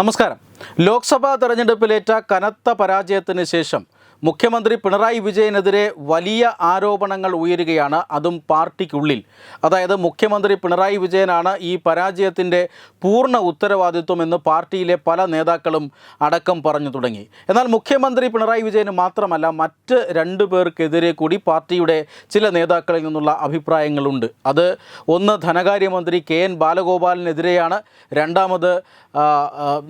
നമസ്കാരം. ലോക്സഭാ തെരഞ്ഞെടുപ്പിലേറ്റ കനത്ത പരാജയത്തിന് ശേഷം മുഖ്യമന്ത്രി പിണറായി വിജയനെതിരെ വലിയ ആരോപണങ്ങൾ ഉയരുകയാണ്. അതും പാർട്ടിക്കുള്ളിൽ. അതായത് മുഖ്യമന്ത്രി പിണറായി വിജയനാണ് ഈ പരാജയത്തിന്റെ പൂർണ ഉത്തരവാദിത്വം എന്ന് പാർട്ടിയിലെ പല നേതാക്കളും അടക്കം പറഞ്ഞു തുടങ്ങി. എന്നാൽ മുഖ്യമന്ത്രി പിണറായി വിജയന് മാത്രമല്ല മറ്റ് രണ്ടു പേർക്കെതിരെ കൂടി പാർട്ടിയുടെ ചില നേതാക്കളിൽ നിന്നുള്ള അഭിപ്രായങ്ങളുണ്ട്. അത് ഒന്ന് ധനകാര്യമന്ത്രി കെ എൻ ബാലഗോപാലിനെതിരെയാണ്. രണ്ടാമത്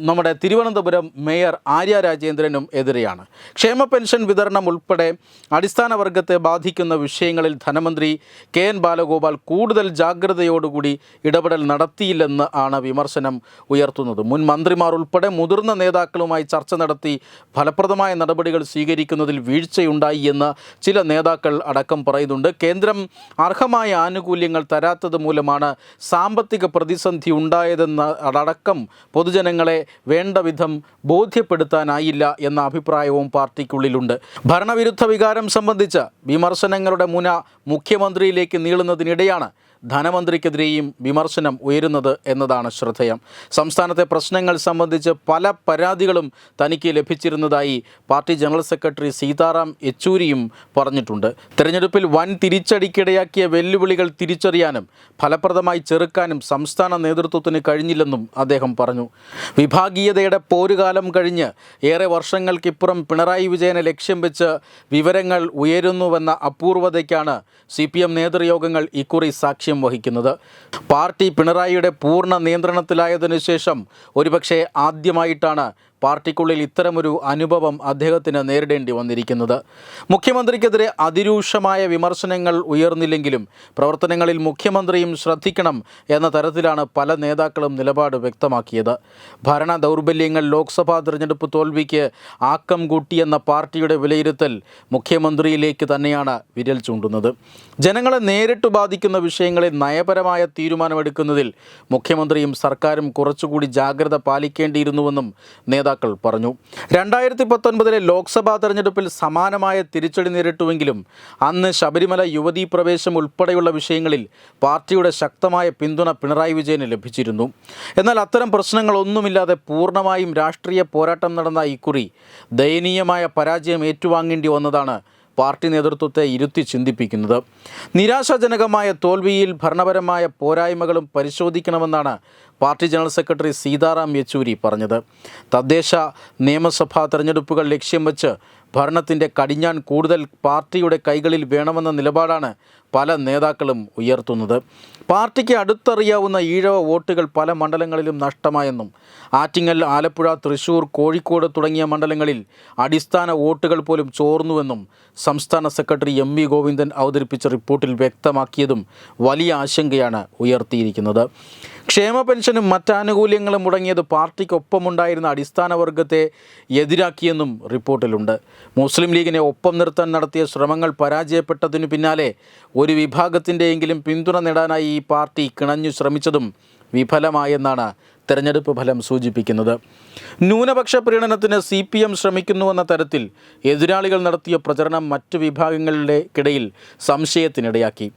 നമ്മുടെ തിരുവനന്തപുരം മേയർ ആര്യ രാജേന്ദ്രനും എതിരെയാണ്. ക്ഷേമ പെൻഷൻ വിതരണം ഉൾപ്പെടെ അടിസ്ഥാന വർഗത്തെ ബാധിക്കുന്ന വിഷയങ്ങളിൽ ധനമന്ത്രി കെ എൻ ബാലഗോപാൽ കൂടുതൽ ജാഗ്രതയോടുകൂടി ഇടപെടൽ നടത്തിയില്ലെന്ന് ആണ് വിമർശനം ഉയർത്തുന്നത്. മുൻ മന്ത്രിമാർ ഉൾപ്പെടെ മുതിർന്ന നേതാക്കളുമായി ചർച്ച നടത്തി ഫലപ്രദമായ നടപടികൾ സ്വീകരിക്കുന്നതിൽ വീഴ്ചയുണ്ടായി എന്ന് ചില നേതാക്കൾ അടക്കം പറയുന്നുണ്ട്. കേന്ദ്രം അർഹമായ ആനുകൂല്യങ്ങൾ തരാത്തത് മൂലമാണ് സാമ്പത്തിക പ്രതിസന്ധി ഉണ്ടായതെന്ന അടക്കം പൊതുജനങ്ങളെ വേണ്ട വിധം ബോധ്യപ്പെടുത്താനായില്ല എന്ന അഭിപ്രായവും പാർട്ടിക്കുള്ളിലുണ്ട്. ഭരണവിരുദ്ധ വികാരം സംബന്ധിച്ച വിമർശനങ്ങളുടെ മുന മുഖ്യമന്ത്രിയിലേക്ക് നീളുന്നതിനിടെയാണ് ധനമന്ത്രിക്കെതിരെയും വിമർശനം ഉയരുന്നത് എന്നതാണ് ശ്രദ്ധേയം. സംസ്ഥാനത്തെ പ്രശ്നങ്ങൾ സംബന്ധിച്ച് പല പരാതികളും തനിക്ക് ലഭിച്ചിരുന്നതായി പാർട്ടി ജനറൽ സെക്രട്ടറി സീതാറാം യെച്ചൂരിയും പറഞ്ഞിട്ടുണ്ട്. തെരഞ്ഞെടുപ്പിൽ വൻ തിരിച്ചടിക്കിടയാക്കിയ വെല്ലുവിളികൾ തിരിച്ചറിയാനും ഫലപ്രദമായി ചെറുക്കാനും സംസ്ഥാന നേതൃത്വത്തിന് കഴിഞ്ഞില്ലെന്നും അദ്ദേഹം പറഞ്ഞു. വിഭാഗീയതയുടെ പോരുകാലം കഴിഞ്ഞ് ഏറെ വർഷങ്ങൾക്കിപ്പുറം പിണറായി വിജയനെ ലക്ഷ്യം വെച്ച് വിവരങ്ങൾ ഉയരുന്നുവെന്ന അപൂർവതയ്ക്കാണ് സി പി എം നേതൃയോഗങ്ങൾ ഇക്കുറി സാക്ഷ്യം വഹിക്കുന്നത്. പാർട്ടി പിണറായിയുടെ പൂർണ നിയന്ത്രണത്തിലായതിനു ശേഷം ഒരുപക്ഷെ ആദ്യമായിട്ടാണ് പാർട്ടിക്കുള്ളിൽ ഇത്തരമൊരു അനുഭവം അദ്ദേഹത്തിന് നേരിടേണ്ടി വന്നിരിക്കുന്നത്. മുഖ്യമന്ത്രിക്കെതിരെ അതിരൂക്ഷമായ വിമർശനങ്ങൾ ഉയർന്നില്ലെങ്കിലും പ്രവർത്തനങ്ങളിൽ മുഖ്യമന്ത്രിയും ശ്രദ്ധിക്കണം എന്ന തരത്തിലാണ് പല നേതാക്കളും നിലപാട് വ്യക്തമാക്കിയത്. ഭരണ ദൗർബല്യങ്ങൾ ലോക്സഭാ തിരഞ്ഞെടുപ്പ് തോൽവിക്ക് ആക്കം കൂട്ടിയെന്ന പാർട്ടിയുടെ വിലയിരുത്തൽ മുഖ്യമന്ത്രിയിലേക്ക് തന്നെയാണ് വിരൽ ചൂണ്ടുന്നത്. ജനങ്ങളെ നേരിട്ട് ബാധിക്കുന്ന വിഷയങ്ങളിൽ നയപരമായ തീരുമാനമെടുക്കുന്നതിൽ മുഖ്യമന്ത്രിയും സർക്കാരും കുറച്ചുകൂടി ജാഗ്രത പാലിക്കേണ്ടിയിരുന്നുവെന്നും നേതാക്കൾ പറഞ്ഞു. രണ്ടായിരത്തി പത്തൊൻപതിലെ ലോക്സഭാ തെരഞ്ഞെടുപ്പിൽ സമാനമായ തിരിച്ചടി നേരിട്ടുവെങ്കിലും അന്ന് ശബരിമല യുവതീ പ്രവേശം ഉൾപ്പെടെയുള്ള വിഷയങ്ങളിൽ പാർട്ടിയുടെ ശക്തമായ പിന്തുണ പിണറായി വിജയന് ലഭിച്ചിരുന്നു. എന്നാൽ അത്തരം പ്രശ്നങ്ങളൊന്നുമില്ലാതെ പൂർണമായും രാഷ്ട്രീയ പോരാട്ടം നടന്ന ഇക്കുറി ദയനീയമായ പരാജയം ഏറ്റുവാങ്ങേണ്ടി വന്നതാണ് പാർട്ടി നേതൃത്വത്തെ ഇരുത്തി ചിന്തിപ്പിക്കുന്നത്. നിരാശാജനകമായ തോൽവിയിൽ ഭരണപരമായ പോരായ്മകളും പരിശോധിക്കണമെന്നാണ് party general secretary Sitaram Yechury പറഞ്ഞത്. തദ്ദേശ നിയമസഭാ തെരഞ്ഞെടുപ്പുകൾ ലക്ഷ്യം വെച്ച് ഭരണത്തിന്റെ കടിഞ്ഞാൻ കൂടുതൽ പാർട്ടിയുടെ കൈകളിൽ വേണമെന്ന നിലപാടാണ് പല നേതാക്കളും ഉയർത്തുന്നത്. പാർട്ടിക്ക് അടുത്തറിയാവുന്ന ഈഴവ വോട്ടുകൾ പല മണ്ഡലങ്ങളിലും നഷ്ടമായെന്നും ആറ്റിങ്ങൽ ആലപ്പുഴ തൃശൂർ കോഴിക്കോട് തുടങ്ങിയ മണ്ഡലങ്ങളിൽ അടിസ്ഥാന വോട്ടുകൾ പോലും ചോർന്നുവെന്നും സംസ്ഥാന സെക്രട്ടറി എം വി ഗോവിന്ദൻ അവതരിപ്പിച്ച റിപ്പോർട്ടിൽ വ്യക്തമാക്കിയതും വലിയ ആശങ്കയാണ് ഉയർത്തിയിരിക്കുന്നത്. ക്ഷേമ പെൻഷനും മറ്റാനുകൂല്യങ്ങളും മുടങ്ങിയത് പാർട്ടിക്കൊപ്പമുണ്ടായിരുന്ന അടിസ്ഥാന വർഗത്തെ എതിരാക്കിയെന്നും റിപ്പോർട്ടിലുണ്ട്. മുസ്ലിം ലീഗിനെ ഒപ്പം നിർത്താൻ നടത്തിയ ശ്രമങ്ങൾ പരാജയപ്പെട്ടതിനു പിന്നാലെ ഒരു വിഭാഗത്തിന്റെയെങ്കിലും പിന്തുണ നേടാനായി ഈ പാർട്ടി കിണഞ്ഞു ശ്രമിച്ചതും വിഫലമായെന്നാണ് തെരഞ്ഞെടുപ്പ് ഫലം സൂചിപ്പിക്കുന്നത്. ന്യൂനപക്ഷ പ്രീണനത്തിന് സി പി എം ശ്രമിക്കുന്നുവെന്ന തരത്തിൽ എതിരാളികൾ നടത്തിയ പ്രചരണം മറ്റു വിഭാഗങ്ങളുടെ കിടയിൽ സംശയത്തിനിടയാക്കി.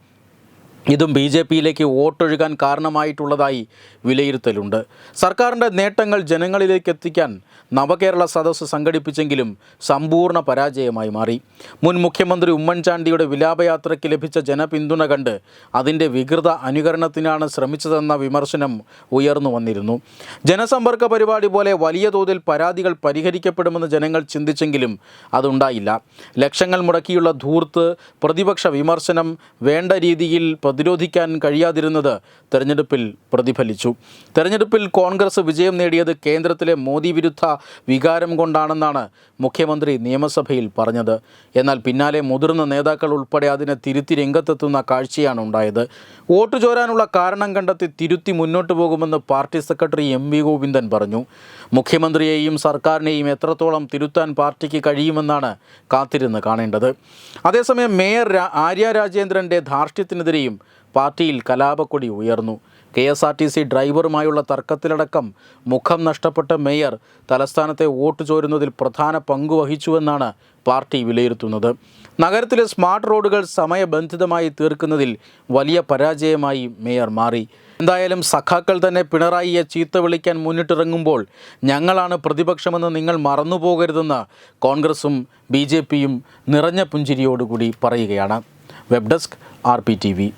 ഇതും ബി ജെ പിയിലേക്ക് വോട്ടൊഴുകാൻ കാരണമായിട്ടുള്ളതായി വിലയിരുത്തലുണ്ട്. സർക്കാരിന്റെ നേട്ടങ്ങൾ ജനങ്ങളിലേക്ക് എത്തിക്കാൻ നവകേരള സദസ്സ് സംഘടിപ്പിച്ചെങ്കിലും സമ്പൂർണ പരാജയമായി മാറി. മുൻ മുഖ്യമന്ത്രി ഉമ്മൻചാണ്ടിയുടെ വിലാപയാത്രയ്ക്ക് ലഭിച്ച ജനപിന്തുണ കണ്ട് അതിന്റെ വികൃത അനുകരണത്തിനാണ് ശ്രമിച്ചതെന്ന വിമർശനം ഉയർന്നു വന്നിരുന്നു. ജനസമ്പർക്ക പരിപാടി പോലെ വലിയ തോതിൽ പരാതികൾ പരിഹരിക്കപ്പെടുമെന്ന് ജനങ്ങൾ ചിന്തിച്ചെങ്കിലും അതുണ്ടായില്ല. ലക്ഷങ്ങൾ മുടക്കിയുള്ള ധൂർത്ത് പ്രതിപക്ഷ വിമർശനം വേണ്ട രീതിയിൽ പ്രതിരോധിക്കാൻ കഴിയാതിരുന്നത് തെരഞ്ഞെടുപ്പിൽ പ്രതിഫലിച്ചു. തെരഞ്ഞെടുപ്പിൽ കോൺഗ്രസ് വിജയം നേടിയത് കേന്ദ്രത്തിലെ മോദി വിരുദ്ധ വികാരം കൊണ്ടാണെന്നാണ് മുഖ്യമന്ത്രി നിയമസഭയിൽ പറഞ്ഞത്. എന്നാൽ പിന്നാലെ മുതിർന്ന നേതാക്കൾ ഉൾപ്പെടെ അതിനെ തിരുത്തി രംഗത്തെത്തുന്ന കാഴ്ചയാണ് ഉണ്ടായത്. വോട്ട് ചോരാനുള്ള കാരണം കണ്ടെത്തി തിരുത്തി മുന്നോട്ട് പോകുമെന്ന് party secretary M V Govindan പറഞ്ഞു. മുഖ്യമന്ത്രിയെയും സർക്കാരിനെയും എത്രത്തോളം തിരുത്താൻ പാർട്ടിക്ക് കഴിയുമെന്നാണ് കാത്തിരുന്ന് കാണേണ്ടത്. അതേസമയം മേയർ ആര്യ രാജേന്ദ്രന്റെ ധാർഷ്ട്യത്തിനെതിരെയും പാർട്ടിയിൽ കലാപക്കൊടി ഉയർന്നു. K S R T C ഡ്രൈവറുമായുള്ള തർക്കത്തിലടക്കം മുഖം നഷ്ടപ്പെട്ട മേയർ തലസ്ഥാനത്തെ വോട്ട് ചോരുന്നതിൽ പ്രധാന പങ്കുവഹിച്ചുവെന്നാണ് പാർട്ടി വിലയിരുത്തുന്നത്. നഗരത്തിലെ സ്മാർട്ട് റോഡുകൾ സമയബന്ധിതമായി തീർക്കുന്നതിൽ വലിയ പരാജയമായി മേയർ മാറി. എന്തായാലും സഖാക്കൾ തന്നെ പിണറായിയെ ചീത്ത വിളിക്കാൻ മുന്നിട്ടിറങ്ങുമ്പോൾ ഞങ്ങളാണ് പ്രതിപക്ഷമെന്ന് നിങ്ങൾ മറന്നുപോകരുതെന്ന് കോൺഗ്രസും ബി ജെ പിയും നിറഞ്ഞ പുഞ്ചിരിയോടുകൂടി പറയുകയാണ്. Web desk R P T V